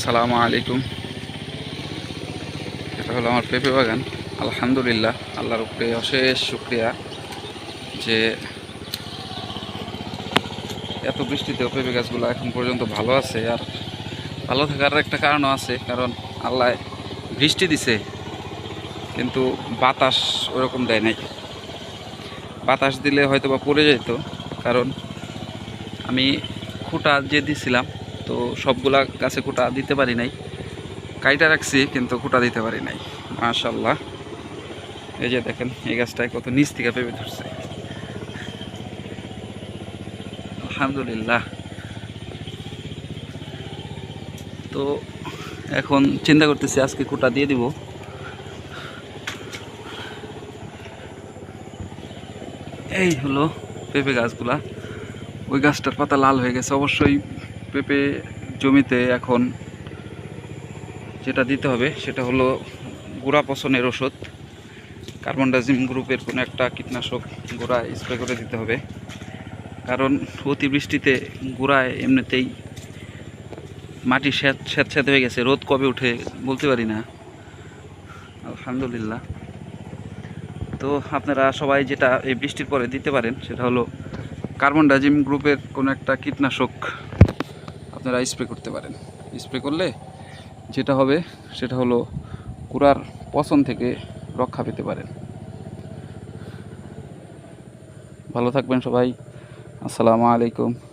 আসসালামু আলাইকুম। এটা হলো আমার পেঁপে বাগান। আলহামদুলিল্লাহ, আল্লাহর উপরে অশেষ শুক্রিয়া যে এত বৃষ্টিতেও পেঁপে গাছগুলো এখন পর্যন্ত ভালো আছে আর ভালো থাকার একটা কারণও আছে, কারণ আল্লাহ বৃষ্টি দিছে, কিন্তু বাতাস ওরকম দেয় নাই। বাতাস দিলে হয়তো বা পড়ে যেত, কারণ আমি খুঁটা যে দিছিলাম তো সবগুলা গাছে খুঁটা দিতে পারি নাই। কাইটা রাখছি, কিন্তু খুঁটা দিতে পারি নাই। মাশাল্লাহ এই যে দেখেন, এই গাছটায় কত নিচ থেকে পেঁপে ধরছে। আলহামদুলিল্লাহ। তো এখন চিন্তা করতেছি, আজকে খুঁটা দিয়ে দিব। এই হলো পেঁপে গাছগুলা। ওই গাছটার পাতা লাল হয়ে গেছে। অবশ্যই পেঁপে জমিতে এখন যেটা দিতে হবে সেটা হলো গোড়া পচনের ওষুধ। কার্বনডাজিম গ্রুপের কোনো একটা কীটনাশক গোড়া স্প্রে করে দিতে হবে। কারণ অতিবৃষ্টিতে গোড়ায় এমনিতেই মাটি স্যাঁত স্যাঁত হয়ে গেছে, রোদ কবে উঠে বলতে পারি না। আলহামদুলিল্লাহ। তো আপনারা সবাই যেটা এই বৃষ্টির পরে দিতে পারেন, সেটা হলো কার্বন ডাজিম গ্রুপের কোনো একটা কীটনাশক আপনারা স্প্রে করতে পারেন। স্প্রে করলে যেটা হবে, সেটা হলো কুড়ার পচন থেকে রক্ষা পেতে পারেন। ভালো থাকবেন সবাই। আসসালামু আলাইকুম।